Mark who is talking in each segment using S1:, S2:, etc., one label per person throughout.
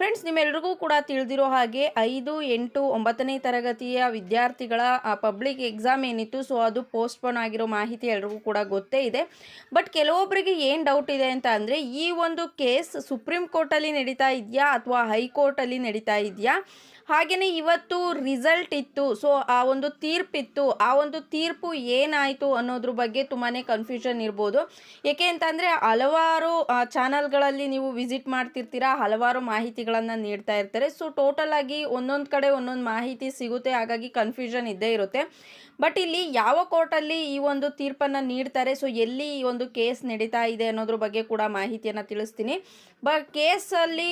S1: Friends ನಿಮ್ಮೆಲ್ರಿಗೂ ಕೂಡ ತಿಳಿದಿರೋ ಹಾಗೆ ಐದು, ಎಂಟು, ಒಂಬತ್ತನೇ ತರಗತಿಯ ವಿದ್ಯಾರ್ಥಿಗಳ ಪಬ್ಲಿಕ್ ಎಕ್ಸಾಮ್ ಏನಿತ್ತು ಸೊ ಅದು ಪೋಸ್ಟ್ಪೋನ್ ಆಗಿರೋ ಮಾಹಿತಿ ಎಲ್ರಿಗೂ ಕೂಡ ಗೊತ್ತೇ ಇದೆ. ಬಟ್ ಕೆಲವೊಬ್ಬರಿಗೆ ಏನು ಡೌಟ್ ಇದೆ ಅಂತ ಅಂದರೆ, ಈ ಒಂದು ಕೇಸ್ ಸುಪ್ರೀಂ ಕೋರ್ಟಲ್ಲಿ ನಡೀತಾ ಇದೆಯಾ, ಅಥವಾ ಹೈಕೋರ್ಟಲ್ಲಿ ನಡೀತಾ ಇದೆಯಾ? ಹಾಗೆಯೇ ಇವತ್ತು ರಿಸಲ್ಟ್ ಇತ್ತು ಸೊ ಆ ಒಂದು ತೀರ್ಪಿತ್ತು, ಆ ಒಂದು ತೀರ್ಪು ಏನಾಯಿತು ಅನ್ನೋದ್ರ ಬಗ್ಗೆ ತುಂಬಾ ಕನ್ಫ್ಯೂಷನ್ ಇರ್ಬೋದು. ಏಕೆ ಅಂತಂದರೆ, ಹಲವಾರು ಚಾನಲ್ಗಳಲ್ಲಿ ನೀವು ವಿಸಿಟ್ ಮಾಡ್ತಿರ್ತೀರಾ, ಹಲವಾರು ಮಾಹಿತಿಗಳನ್ನು ನೀಡ್ತಾ ಇರ್ತಾರೆ. ಸೊ ಟೋಟಲ್ ಆಗಿ ಒಂದೊಂದು ಕಡೆ ಒಂದೊಂದು ಮಾಹಿತಿ ಸಿಗುತ್ತೆ. ಹಾಗಾಗಿ ಕನ್ಫ್ಯೂಷನ್ ಇದ್ದೇ ಇರುತ್ತೆ. ಬಟ್ ಇಲ್ಲಿ ಯಾವ ಕೋರ್ಟಲ್ಲಿ ಈ ಒಂದು ತೀರ್ಪನ್ನು ನೀಡ್ತಾರೆ? ಸೊ ಎಲ್ಲಿ ಈ ಒಂದು ಕೇಸ್ ನಡೀತಾ ಇದೆ ಅನ್ನೋದ್ರ ಬಗ್ಗೆ ಕೂಡ ಮಾಹಿತಿಯನ್ನು ತಿಳಿಸ್ತೀನಿ. ಬಟ್ ಕೇಸಲ್ಲಿ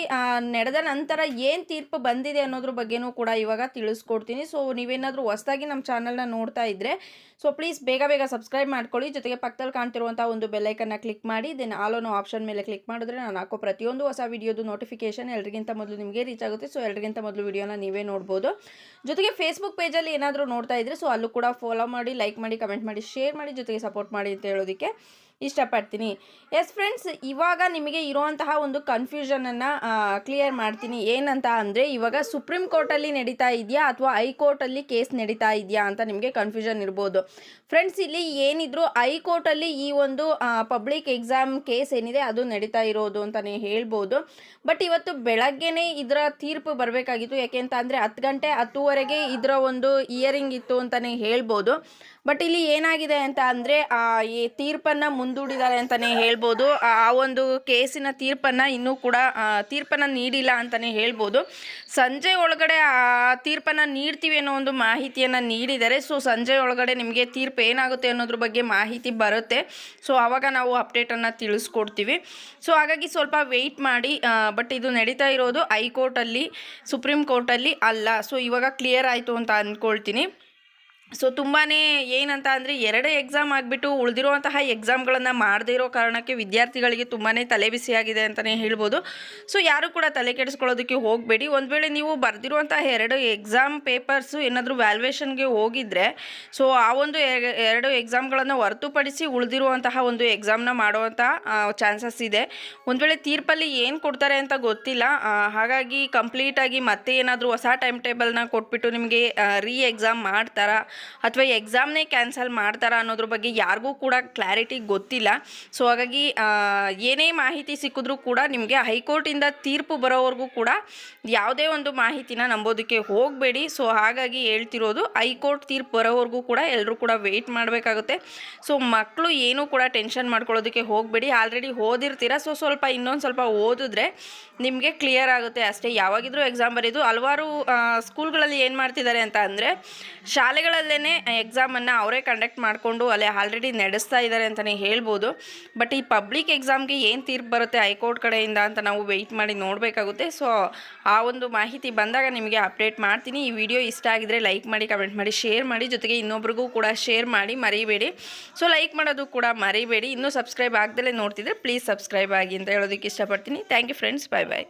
S1: ನಡೆದ ನಂತರ ಏನು ತೀರ್ಪು ಬಂದಿದೆ ಅನ್ನೋದ್ರ ಬಗ್ಗೆನೂ ಕೂಡ ಇವಾಗ ತಿಳಿಸ್ಕೊಡ್ತೀನಿ. ಸೊ ನೀವೇನಾದರೂ ಹೊಸದಾಗಿ ನಮ್ಮ ಚಾನಲ್ನ ನೋಡ್ತಾ ಇದ್ದರೆ ಸೊ ಪ್ಲೀಸ್ ಬೇಗ ಬೇಗ ಸಬ್ಸ್ಕ್ರೈಬ್ ಮಾಡ್ಕೊಳ್ಳಿ. ಜೊತೆಗೆ ಪಕ್ಕದಲ್ಲಿ ಕಾಣ್ತಿರುವಂಥ ಒಂದು ಬೆಲ್ಲೈಕನ್ನ ಕ್ಲಿಕ್ ಮಾಡಿ. ದೆನ್ ಆಲೋನೋ ಆಪ್ಷನ್ ಮೇಲೆ ಕ್ಲಿಕ್ ಮಾಡಿದ್ರೆ ನಾನು ಹಾಕೋ ಪ್ರತಿಯೊಂದು ಹೊಸ ವಿಡಿಯೋದು ನೋಟಿಫಿಕೇಶನ್ ಎಲ್ರಿಗಿಂತ ಮೊದಲು ನಿಮಗೆ ರೀಚ್ ಆಗುತ್ತೆ. ಸೊ ಎರಡಕ್ಕಿಂತ ಮೊದಲು ವಿಡಿಯೋನ ನೀವೇ ನೋಡ್ಬೋದು. ಜೊತೆಗೆ ಫೇಸ್ಬುಕ್ ಪೇಜಲ್ಲಿ ಏನಾದರೂ ನೋಡ್ತಾ ಇದ್ದರೆ ಸೊ ಅಲ್ಲೂ ಕೂಡ ಫಾಲೋ ಮಾಡಿ ಲೈಕ್ ಮಾಡಿ ಕಮೆಂಟ್ ಮಾಡಿ ಶೇರ್ ಮಾಡಿ, ಜೊತೆಗೆ ಸಪೋರ್ಟ್ ಮಾಡಿ ಅಂತ ಹೇಳೋದಕ್ಕೆ ಇಷ್ಟಪಡ್ತೀನಿ. ಎಸ್ ಫ್ರೆಂಡ್ಸ್ ಇವಾಗ ನಿಮಗೆ ಇರುವಂತಹ ಒಂದು ಕನ್ಫ್ಯೂಷನನ್ನು ಕ್ಲಿಯರ್ ಮಾಡ್ತೀನಿ. ಏನಂತ ಅಂದರೆ, ಇವಾಗ ಸುಪ್ರೀಂ ಕೋರ್ಟಲ್ಲಿ ನಡೀತಾ ಇದೆಯಾ ಅಥವಾ ಹೈಕೋರ್ಟಲ್ಲಿ ಕೇಸ್ ನಡೀತಾ ಇದೆಯಾ ಅಂತ ನಿಮಗೆ ಕನ್ಫ್ಯೂಷನ್ ಇರ್ಬೋದು. ಫ್ರೆಂಡ್ಸ್ ಇಲ್ಲಿ ಏನಿದ್ರು ಹೈಕೋರ್ಟಲ್ಲಿ ಈ ಒಂದು ಪಬ್ಲಿಕ್ ಎಕ್ಸಾಮ್ ಕೇಸ್ ಏನಿದೆ ಅದು ನಡೀತಾ ಇರೋದು ಅಂತಲೇ ಹೇಳ್ಬೋದು. ಬಟ್ ಇವತ್ತು ಬೆಳಗ್ಗೆನೇ ಇದರ ತೀರ್ಪು ಬರಬೇಕಾಗಿತ್ತು. ಯಾಕೆ ಅಂತ ಅಂದರೆ, ಹತ್ತು ಗಂಟೆ ಹತ್ತುವರೆಗೆ ಇದರ ಒಂದು ಇಯರಿಂಗ್ ಇತ್ತು ಅಂತಲೇ ಹೇಳ್ಬೋದು. ಬಟ್ ಇಲ್ಲಿ ಏನಾಗಿದೆ ಅಂತ ಅಂದರೆ ಈ ತೀರ್ಪನ್ನು ಮುಂದೂಡಿದ್ದಾರೆ ಅಂತಲೇ ಹೇಳ್ಬೋದು. ಆ ಒಂದು ಕೇಸಿನ ತೀರ್ಪನ್ನು ಇನ್ನೂ ಕೂಡ ತೀರ್ಪನ್ನು ನೀಡಿಲ್ಲ ಅಂತಲೇ ಹೇಳ್ಬೋದು. ಸಂಜೆ ಒಳಗಡೆ, ಆ, ತೀರ್ಪನ್ನು ನೀಡ್ತೀವಿ ಅನ್ನೋ ಒಂದು ಮಾಹಿತಿಯನ್ನು ನೀಡಿದ್ದಾರೆ ಸೊ ಸಂಜೆ ಒಳಗಡೆ ನಿಮಗೆ ತೀರ್ಪು ಏನಾಗುತ್ತೆ ಅನ್ನೋದ್ರ ಬಗ್ಗೆ ಮಾಹಿತಿ ಬರುತ್ತೆ. ಸೊ ಆವಾಗ ನಾವು ಅಪ್ಡೇಟನ್ನು ತಿಳಿಸ್ಕೊಡ್ತೀವಿ. ಸೊ ಹಾಗಾಗಿ ಸ್ವಲ್ಪ ವೆಯ್ಟ್ ಮಾಡಿ ಬಟ್ ಇದು ನಡೀತಾ ಇರೋದು ಹೈಕೋರ್ಟಲ್ಲಿ, ಸುಪ್ರೀಂ ಕೋರ್ಟಲ್ಲಿ ಅಲ್ಲ. ಸೊ ಇವಾಗ ಕ್ಲಿಯರ್ ಆಯಿತು ಅಂತ ಅಂದ್ಕೊಳ್ತೀನಿ ಸೊ ತುಂಬಾ ಏನಂತ ಅಂದರೆ ಎರಡೇ ಎಕ್ಸಾಮ್ ಆಗಿಬಿಟ್ಟು ಉಳಿದಿರುವಂತಹ ಎಕ್ಸಾಮ್ಗಳನ್ನು ಮಾಡದೇ ಇರೋ ಕಾರಣಕ್ಕೆ ವಿದ್ಯಾರ್ಥಿಗಳಿಗೆ ತುಂಬಾ ತಲೆ ಬಿಸಿಯಾಗಿದೆ ಅಂತಲೇ ಹೇಳ್ಬೋದು. ಸೊ ಯಾರು ಕೂಡ ತಲೆ ಕೆಡಿಸ್ಕೊಳ್ಳೋದಕ್ಕೆ ಹೋಗಬೇಡಿ. ಒಂದು ವೇಳೆ ನೀವು ಬರೆದಿರುವಂತಹ ಎರಡು ಎಕ್ಸಾಮ್ ಪೇಪರ್ಸು ಏನಾದರೂ ವ್ಯಾಲ್ಯೂಯೇಷನ್ಗೆ ಹೋಗಿದ್ರೆ, ಸೊ ಆ ಒಂದು ಎರಡು ಎಕ್ಸಾಮ್ಗಳನ್ನು ಹೊರತುಪಡಿಸಿ ಉಳಿದಿರುವಂತಹ ಒಂದು ಎಕ್ಸಾಮ್ನ ಮಾಡುವಂಥ ಚಾನ್ಸಸ್ ಇದೆ. ಒಂದು ವೇಳೆ ತೀರ್ಪಲ್ಲಿ ಏನು ಕೊಡ್ತಾರೆ ಅಂತ ಗೊತ್ತಿಲ್ಲ ಹಾಗಾಗಿ ಕಂಪ್ಲೀಟಾಗಿ ಮತ್ತೆ ಏನಾದರೂ ಹೊಸ ಟೈಮ್ ಟೇಬಲ್ನ ಕೊಟ್ಬಿಟ್ಟು ನಿಮಗೆ ರೀ ಎಕ್ಸಾಮ್ ಮಾಡ್ತಾರಾ ಅಥವಾ ಎಕ್ಸಾಮ್ನೇ ಕ್ಯಾನ್ಸಲ್ ಮಾಡ್ತಾರಾ ಅನ್ನೋದ್ರ ಬಗ್ಗೆ ಯಾರಿಗೂ ಕೂಡ ಕ್ಲಾರಿಟಿ ಗೊತ್ತಿಲ್ಲ. ಸೊ ಹಾಗಾಗಿ ಏನೇ ಮಾಹಿತಿ ಸಿಕ್ಕಿದ್ರೂ ಕೂಡ ನಿಮಗೆ ಹೈಕೋರ್ಟಿಂದ ತೀರ್ಪು ಬರೋವರೆಗೂ ಕೂಡ ಯಾವುದೇ ಒಂದು ಮಾಹಿತಿನ ನಂಬೋದಕ್ಕೆ ಹೋಗಬೇಡಿ. ಸೊ ಹಾಗಾಗಿ ಹೇಳ್ತಿರೋದು, ಹೈಕೋರ್ಟ್ ತೀರ್ಪು ಬರೋವರೆಗೂ ಕೂಡ ಎಲ್ಲರೂ ಕೂಡ ವೆಯ್ಟ್ ಮಾಡಬೇಕಾಗುತ್ತೆ. ಸೊ ಮಕ್ಕಳು ಏನೂ ಕೂಡ ಟೆನ್ಷನ್ ಮಾಡ್ಕೊಳ್ಳೋದಕ್ಕೆ ಹೋಗಬೇಡಿ. ಆಲ್ರೆಡಿ ಓದಿರ್ತೀರ? ಸೊ ಸ್ವಲ್ಪ ಇನ್ನೊಂದು ಸ್ವಲ್ಪ ಓದಿದ್ರೆ ನಿಮಗೆ ಕ್ಲಿಯರ್ ಆಗುತ್ತೆ ಅಷ್ಟೇ. ಯಾವಾಗಿದ್ರೂ ಎಕ್ಸಾಮ್ ಬರೆಯೋದು ಹಲವಾರು ಸ್ಕೂಲ್ಗಳಲ್ಲಿ ಏನು ಮಾಡ್ತಿದ್ದಾರೆ ಅಂತ ಅಂದರೆ, ಶಾಲೆಗಳಲ್ಲಿ ಅಲ್ಲೇ ಎಕ್ಸಾಮನ್ನು ಅವರೇ ಕಂಡಕ್ಟ್ ಮಾಡಿಕೊಂಡು ಅಲ್ಲೇ ಆಲ್ರೆಡಿ ನಡೆಸ್ತಾ ಇದ್ದಾರೆ ಅಂತಲೇ ಹೇಳ್ಬೋದು. ಬಟ್ ಈ ಪಬ್ಲಿಕ್ ಎಕ್ಸಾಮ್ಗೆ ಏನು ತೀರ್ಪು ಬರುತ್ತೆ ಹೈಕೋರ್ಟ್ ಕಡೆಯಿಂದ ಅಂತ ನಾವು ವೆಯ್ಟ್ ಮಾಡಿ ನೋಡಬೇಕಾಗುತ್ತೆ. ಸೊ ಆ ಒಂದು ಮಾಹಿತಿ ಬಂದಾಗ ನಿಮಗೆ ಅಪ್ಡೇಟ್ ಮಾಡ್ತೀನಿ. ಈ ವಿಡಿಯೋ ಇಷ್ಟ ಆಗಿದ್ರೆ ಲೈಕ್ ಮಾಡಿ ಕಮೆಂಟ್ ಮಾಡಿ ಶೇರ್ ಮಾಡಿ. ಜೊತೆಗೆ ಇನ್ನೊಬ್ರಿಗೂ ಕೂಡ ಶೇರ್ ಮಾಡಿ, ಮರಿಬೇಡಿ. ಸೊ ಲೈಕ್ ಮಾಡೋದು ಕೂಡ ಮರಿಬೇಡಿ. ಇನ್ನೂ ಸಬ್ಸ್ಕ್ರೈಬ್ ಆಗದಲ್ಲೇ ನೋಡ್ತಿದ್ರೆ ಪ್ಲೀಸ್ ಸಬ್ಸ್ಕ್ರೈಬ್ ಆಗಿ ಅಂತ ಹೇಳೋದಕ್ಕೆ ಇಷ್ಟಪಡ್ತೀನಿ. Thank you friends bye bye